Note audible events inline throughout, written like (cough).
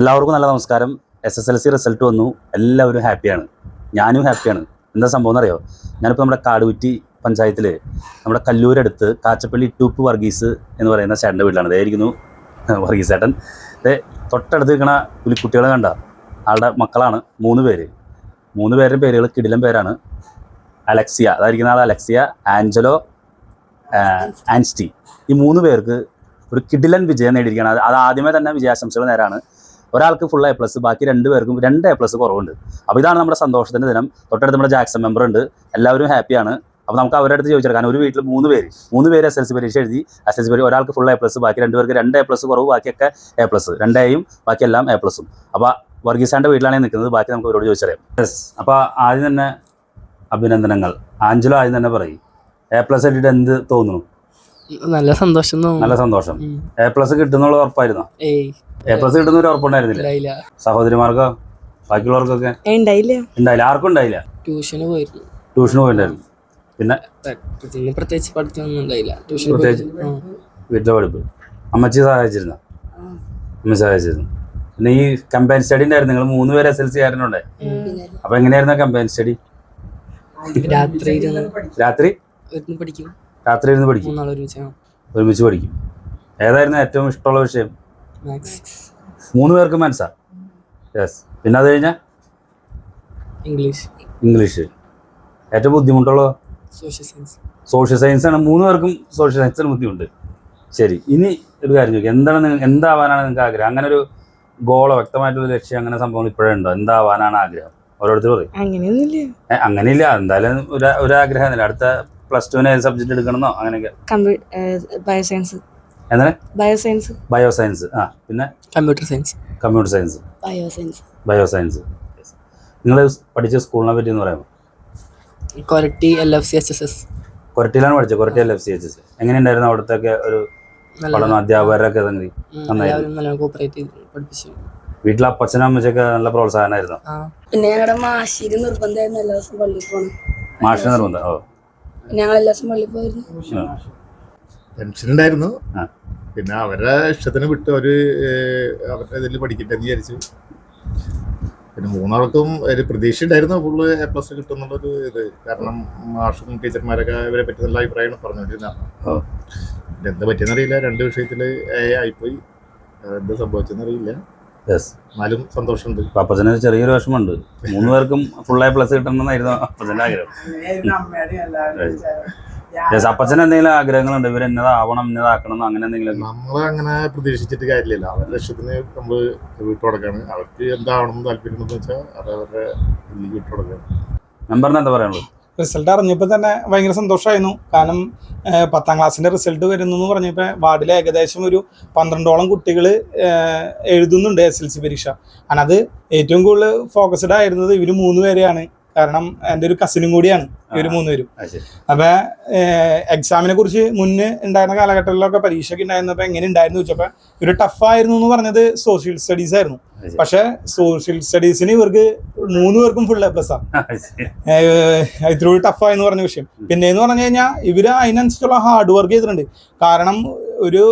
എല്ലാവർക്കും നല്ല നമസ്കാരം. S S L C result വന്നു. എല്ലാവരും ഹാപ്പിയാണ് ഞാനും ഹാപ്പിയാണ് എന്താ സംഭവം എന്നറിയോ? ഞാനിപ്പോൾ നമ്മുടെ കാടുകുറ്റി പഞ്ചായത്തിൽ നമ്മുടെ കല്ലൂരടുത്ത് കാച്ചപ്പള്ളി ടൂപ്പ് വർഗീസ് എന്ന് പറയുന്ന ചേട്ടന്റെ വീട്ടിലാണ്. ഇതായിരിക്കുന്നു (laughs) വർഗീസ് ചേട്ടൻ. ഇത് തൊട്ടടുത്ത് നിൽക്കണ പുലിക്കുട്ടികളെ കണ്ട. ആളുടെ മക്കളാണ്. മൂന്ന് പേര്. മൂന്ന് പേരുടെ പേരുകൾ കിടിലം പേരാണ്. അലക്സിയ. അതായിരിക്കുന്ന ആൾ അലക്സിയ ആഞ്ചലോ ആൻസ്റ്റി. ഈ മൂന്ന് പേർക്ക് ഒരു കിടിലൻ വിജയം നേടിയിരിക്കുകയാണ്. അത് ആദ്യമേ തന്നെ വിജയാശംസകൾ നേരാണ്. ഒരാൾക്ക് ഫുൾ എ പ്ലസ് ബാക്കി രണ്ട് പേർക്കും രണ്ട് എ പ്ലസ് കുറവുണ്ട്. അപ്പോൾ ഇതാണ് നമ്മുടെ സന്തോഷത്തിന്റെ ദിനം. തൊട്ടടുത്ത് നമ്മുടെ ജാക്സൺ മെമ്പർ ഉണ്ട്. എല്ലാവരും ഹാപ്പിയാണ് അപ്പോൾ നമുക്ക് അവരുടെ അടുത്ത് ചോദിച്ചാൽ കാരണം ഒരു വീട്ടിൽ മൂന്ന് പേര്. മൂന്ന് പേര് എസ് എൽ സി പരീക്ഷ എഴുതി. എസ് എൽ സി പരീക്ഷ ഒരാൾക്ക് ഫുൾ എ പ്ലസ് ബാക്കി രണ്ട് പേർക്ക് രണ്ട് എ പ്ലസ് കുറവ് ബാക്കിയൊക്കെ എ പ്ലസ് രണ്ടേയും ബാക്കിയെല്ലാം എ പ്ലസും അപ്പോൾ വർഗീസാന്റെ വീട്ടിലാണ് നിൽക്കുന്നത് ബാക്കി നമുക്ക് അവരോട് ചോദിച്ചറിയാം. യെസ് അപ്പോൾ ആദ്യം തന്നെ അഭിനന്ദനങ്ങൾ. ആഞ്ചലോ ആദ്യം തന്നെ പറയും. എ പ്ലസ് കിട്ടിയിട്ട് എന്ത് തോന്നുന്നു? നല്ല സന്തോഷം നല്ല സന്തോഷം. എ പ്ലസ് കിട്ടുന്നുള്ള ഉറപ്പായിരുന്നോ? എ പ്ലസ് കിട്ടുന്ന ഒരു ഉറപ്പുണ്ടായിരുന്നില്ല. സഹോദരിമാർക്കോ? ബാക്കിയുള്ളവർക്കൊക്കെ? ഉണ്ടായില്ല ഉണ്ടായില്ല ആർക്കും ഉണ്ടായില്ല ട്യൂഷന് പോയിരുന്നു. ട്യൂഷന് പോയിട്ടുണ്ടായിരുന്നു പിന്നെ? പ്രത്യേകിച്ച് ഉണ്ടായില്ല? പോയിരുന്നു. വീട്ടിലെ പഠിപ്പ്. അമ്മച്ചി സഹായിച്ചിരുന്നു? അമ്മ സഹായിച്ചിരുന്നു. പിന്നെ ഈ കമ്പൈൻ സ്റ്റഡി ഉണ്ടായിരുന്നു. നിങ്ങൾ മൂന്ന് പേര് എസ് എൽ സി ആയിരുന്നുണ്ടേ അപ്പൊ എങ്ങനെയായിരുന്നു കമ്പൈൻ സ്റ്റഡി രാത്രി രാത്രി? പഠിക്കും. രാത്രി ഇരുന്ന് പഠിക്കും ഒരുമിച്ച് പഠിക്കും. ഏതായിരുന്നു ഏറ്റവും ഇഷ്ടമുള്ള വിഷയം? മൂന്ന് പേർക്ക് മനസ്സാ യെസ് പിന്നെ അത് കഴിഞ്ഞാൽ ഇംഗ്ലീഷ്. ഇംഗ്ലീഷ്. ഏറ്റവും ബുദ്ധിമുട്ടുള്ള സോഷ്യൽ സയൻസ്. സോഷ്യൽ സയൻസ് ആണ് മൂന്ന് പേർക്കും സോഷ്യൽ സയൻസിന് ബുദ്ധിമുട്ട്. ശരി. ഇനി ഒരു കാര്യം ചോദിക്കാം. എന്താണ് നിങ്ങൾ എന്താവാനാണ് നിങ്ങൾക്ക് ആഗ്രഹം? അങ്ങനെ ഒരു ഗോളോ വ്യക്തമായിട്ടുള്ള ലക്ഷ്യം അങ്ങനെ സംഭവങ്ങൾ ഇപ്പോഴേ ഉണ്ടോ? എന്താവാനാണ് ആഗ്രഹം? ഓരോരുത്തർ പറയും. അങ്ങനെയൊന്നുമില്ല. അങ്ങനെയില്ല. എന്തായാലും ഒരു ആഗ്രഹം അടുത്ത പ്ലസ് ടുവിന് ഏത് സബ്ജക്ട് എടുക്കണമെന്നോ അങ്ങനെയൊക്കെ? ബയോസയൻസ് എന്താണ്? ബയോസയൻസ് ബയോ സയൻസ് ആ പിന്നെ? Computer science computer science bioscience bio science നിങ്ങൾ പഠിച്ച സ്കൂളിനെ പറ്റി എന്ന് പറയാമോ? Koratty L F C H S S കൊരട്ടിയിലാണ് പഠിച്ചത്. Koratty L F C H S എങ്ങനെയുണ്ടായിരുന്നു അവിടുത്തെ ഒക്കെ ഒരു പഠനം അധ്യാപകരൊക്കെ വീട്ടിലെ അപ്പച്ചനും അമ്മച്ചൊക്കെ നല്ല പ്രോത്സാഹനമായിരുന്നു. പിന്നെ ഞങ്ങളുടെ മാഷിന് നിർബന്ധമായിരുന്നു എല്ലാ ദിവസവും പള്ളിയിൽ പോകണം മാഷിന് നിർബന്ധം. ഓ. ഞങ്ങൾ എല്ലാ ദിവസവും പള്ളിയിൽ പോയിരുന്നു. ആ. ഉണ്ടായിരുന്നു പിന്നെ അവരുടെ ഇഷ്ടത്തിന് വിട്ട് അവർ അവരുടെ ഇതിൽ പഠിക്കട്ടെ എന്ന് വിചാരിച്ചു. പിന്നെ മൂന്നാൾക്കും ഒരു പ്രതീക്ഷ ഉണ്ടായിരുന്നു ഫുള്ള് എ പ്ലസ് കിട്ടുന്നുള്ളൊരു ഇത്. കാരണം മാഷും ടീച്ചർമാരൊക്കെ ഇവരെ പറ്റി നല്ല അഭിപ്രായമാണ് പറഞ്ഞുകൊണ്ടിരുന്നത് എന്താ പറ്റിയെന്നറിയില്ല രണ്ട് വിഷയത്തിൽ എ ആയിപ്പോയി. എന്ത് സംഭവിച്ചെന്നറിയില്ല യെസ് എന്നാലും സന്തോഷമുണ്ട്. അപ്പൊ അപ്പച്ചന് ചെറിയൊരു വിഷമമുണ്ട്. മൂന്ന് പേർക്കും ഫുൾ എ പ്ലസ് കിട്ടണമെന്നായിരുന്നു അപ്പച്ചന്റെ ആഗ്രഹം. യെസ് അപ്പച്ചന് എന്തെങ്കിലും ആഗ്രഹങ്ങളുണ്ട്? ഇവർ എന്നതാവണം എന്നതാക്കണം എന്ന് അങ്ങനെ എന്തെങ്കിലും നമ്മൾ അങ്ങനെ പ്രതീക്ഷിച്ചിട്ട് കാര്യമില്ല. അവരുടെ ലക്ഷ്യത്തിന് നമ്മൾ വിട്ടുകൊടുക്കാണ് അവർക്ക് എന്താവണം താല്പര്യം എന്ന് വെച്ചാൽ അത് അവരുടെ വിട്ടുകൊടുക്കാണ് നമ്പറിന് എന്താ പറയാനുള്ളത്? റിസൾട്ട് അറിഞ്ഞപ്പോൾ തന്നെ ഭയങ്കര സന്തോഷമായിരുന്നു കാരണം പത്താം ക്ലാസ്സിന്റെ റിസൾട്ട് വരുന്നു എന്ന് പറഞ്ഞപ്പോൾ വാർഡിൽ ഏകദേശം ഒരു പന്ത്രണ്ടോളം കുട്ടികൾ എഴുതുന്നുണ്ട് എസ് എൽ സി പരീക്ഷ. അതിനത് അത് ഏറ്റവും കൂടുതൽ ഫോക്കസ്ഡ് ആയിരുന്നത് ഇവർ മൂന്ന് പേരെയാണ്. കാരണം എന്റെ ഒരു കസിനും കൂടിയാണ് ഇവർ മൂന്ന് മൂന്നുപേരും. അപ്പൊ എക്സാമിനെ കുറിച്ച് മുന്നേ ഉണ്ടായിരുന്ന കാലഘട്ടങ്ങളിലൊക്കെ പരീക്ഷയ്ക്ക് ഉണ്ടായിരുന്നപ്പോൾ എങ്ങനെ ഉണ്ടായിരുന്നു ചോദിച്ചപ്പോൾ ഒരു ടഫായിരുന്നു എന്ന് പറഞ്ഞത് സോഷ്യൽ സ്റ്റഡീസ് ആയിരുന്നു. പക്ഷെ സോഷ്യൽ സ്റ്റഡീസിന് ഇവർക്ക് മൂന്ന് പേർക്കും ഫുൾ എ പ്ലസ് ആണ് ഇത്രയും ടഫായെന്ന് പറഞ്ഞ വിഷയം. പിന്നെ എന്ന് പറഞ്ഞു കഴിഞ്ഞാൽ ഇവർ അതിനനുസരിച്ചുള്ള ഹാർഡ് വർക്ക് ചെയ്തിട്ടുണ്ട്. കാരണം ഒരു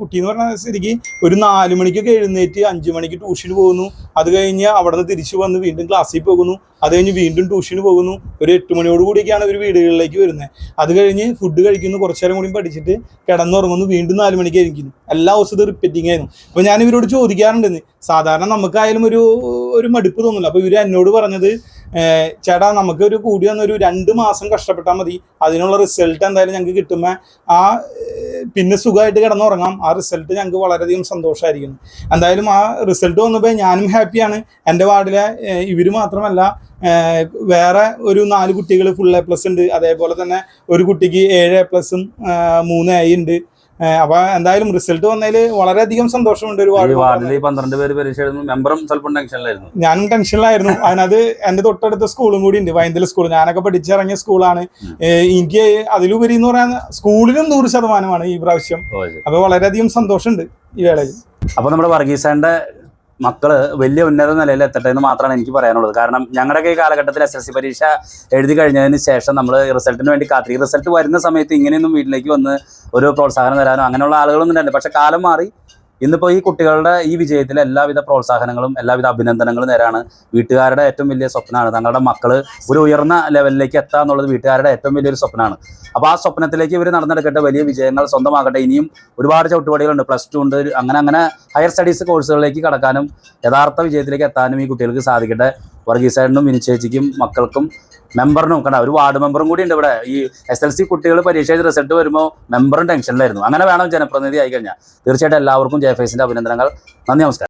കുട്ടി എന്ന് പറഞ്ഞ ശരിക്ക് ഒരു നാല് മണിക്കൊക്കെ എഴുന്നേറ്റ് അഞ്ചു മണിക്ക് ട്യൂഷന് പോകുന്നു. അത് കഴിഞ്ഞ് അവിടെ നിന്ന് തിരിച്ചു വന്ന് വീണ്ടും ക്ലാസ്സിൽ പോകുന്നു. അത് കഴിഞ്ഞ് വീണ്ടും ട്യൂഷന് പോകുന്നു. ഒരു എട്ട് മണിയോട് കൂടിയൊക്കെയാണ് ഒരു വീടുകളിലേക്ക് വരുന്നത് അത് കഴിഞ്ഞ് ഫുഡ് കഴിക്കുന്നു. കുറച്ചു നേരം കൂടി പഠിച്ചിട്ട് കിടന്നുറങ്ങുന്നു. വീണ്ടും നാല് മണിക്ക് കഴിക്കുന്നു എല്ലാ ദിവസവും ഇത് റിപ്പീറ്റിംഗ് ആയിരുന്നു. അപ്പോൾ ഞാൻ ഇവരോട് ചോദിക്കാറുണ്ടെന്ന് സാധാരണ നമുക്കായാലും ഒരു ഒരു മടുപ്പ് തോന്നില്ല അപ്പോൾ ഇവർ എന്നോട് പറഞ്ഞത് ചേട്ടാ നമുക്ക് ഒരു കൂടി വന്ന ഒരു രണ്ട് മാസം കഷ്ടപ്പെട്ടാൽ മതി. അതിനുള്ള റിസൾട്ട് എന്തായാലും ഞങ്ങൾക്ക് കിട്ടുമ്പോൾ ആ പിന്നെ സുഖമായിട്ട് കിടന്നുറങ്ങാം. ആ റിസൾട്ട് ഞങ്ങൾക്ക് വളരെയധികം സന്തോഷമായിരിക്കുന്നു എന്തായാലും ആ റിസൾട്ട് വന്നപ്പോൾ ഞാനും ഹാപ്പിയാണ് എന്റെ വാർഡിലെ ഇവർ മാത്രമല്ല വേറെ ഒരു നാല് കുട്ടികൾ ഫുൾ എ പ്ലസ് ഉണ്ട്. അതേപോലെ തന്നെ ഒരു കുട്ടിക്ക് ഏഴ് എ പ്ലസും മൂന്ന് എ ഉണ്ട്. അപ്പൊ എന്തായാലും റിസൾട്ട് വന്നതിൽ വളരെയധികം സന്തോഷമുണ്ട്. ഒരുപാട് വാർഡിൽ പന്ത്രണ്ട് പേര് പരീക്ഷ എഴുതുന്നു മെമ്പറും ചിലപ്പോൾ ടെൻഷനിലായിരുന്നു. ഞാനും ടെൻഷനിലായിരുന്നു. അതിനത് എന്റെ തൊട്ടടുത്ത സ്കൂളും കൂടി ഉണ്ട്. വൈന്തല സ്കൂൾ. ഞാനൊക്കെ പഠിച്ചിറങ്ങിയ സ്കൂളാണ്. എനിക്ക് അതിലുപരി എന്ന് പറയാൻ സ്കൂളിലും നൂറ് ശതമാനമാണ് ഈ പ്രാവശ്യം. അപ്പൊ വളരെയധികം സന്തോഷമുണ്ട് ഈ വേളയിൽ. അപ്പൊ നമ്മുടെ വർഗീസാന്റെ മക്കൾ വലിയ ഉന്നത നിലയിൽ എത്തട്ടെ എന്ന് മാത്രമാണ് എനിക്ക് പറയാനുള്ളത്. കാരണം ഞങ്ങളുടെയൊക്കെ ഈ കാലഘട്ടത്തിൽ എസ് എൽ സി പരീക്ഷ എഴുതി കഴിഞ്ഞതിന് ശേഷം നമ്മൾ റിസൾട്ടിന് വേണ്ടി കാത്തി റിസൾട്ട് വരുന്ന സമയത്ത് ഇങ്ങനെയൊന്നും വീട്ടിലേക്ക് വന്ന് ഒരു പ്രോത്സാഹനം തരാനോ അങ്ങനെയുള്ള ആളുകളൊന്നും ഉണ്ടായിരുന്നു പക്ഷെ കാലം മാറി ഇന്നിപ്പോൾ ഈ കുട്ടികളുടെ ഈ വിജയത്തിൽ എല്ലാവിധ പ്രോത്സാഹനങ്ങളും എല്ലാവിധ അഭിനന്ദനങ്ങളും നേരാണ് വീട്ടുകാരുടെ ഏറ്റവും വലിയ സ്വപ്നമാണ്. തങ്ങളുടെ മക്കൾ ഒരു ഉയർന്ന ലെവലിലേക്ക് എത്തുക എന്നുള്ളത് വീട്ടുകാരുടെ ഏറ്റവും വലിയൊരു സ്വപ്നമാണ്. അപ്പോൾ ആ സ്വപ്നത്തിലേക്ക് ഇവർ നടന്നെടുക്കട്ടെ വലിയ വിജയങ്ങൾ സ്വന്തമാകട്ടെ. ഇനിയും ഒരുപാട് ചവിട്ടുപടികളുണ്ട്. പ്ലസ് ടു ഉണ്ട്. അങ്ങനെ അങ്ങനെ ഹയർ സ്റ്റഡീസ് കോഴ്സുകളിലേക്ക് കടക്കാനും യഥാർത്ഥ വിജയത്തിലേക്ക് എത്താനും ഈ കുട്ടികൾക്ക് സാധിക്കട്ടെ. വർഗീസേട്ടനും വിനിച്ചേച്ചിക്കും മക്കൾക്കും മെമ്പറിനും കണ്ട ഒരു വാർഡ് മെമ്പറും കൂടി ഉണ്ട് ഇവിടെ. ഈ എസ് എൽ സി കുട്ടികൾ പരീക്ഷ റിസൾട്ട് വരുമ്പോൾ മെമ്പറും ടെൻഷനിലായിരുന്നു അങ്ങനെ വേണം ജനപ്രതിനിധി ആയി കഴിഞ്ഞാൽ തീർച്ചയായിട്ടും എല്ലാവർക്കും ജെ എഫ് ഐസിന്റെ അഭിനന്ദനങ്ങൾ. നന്ദി നമസ്കാരം.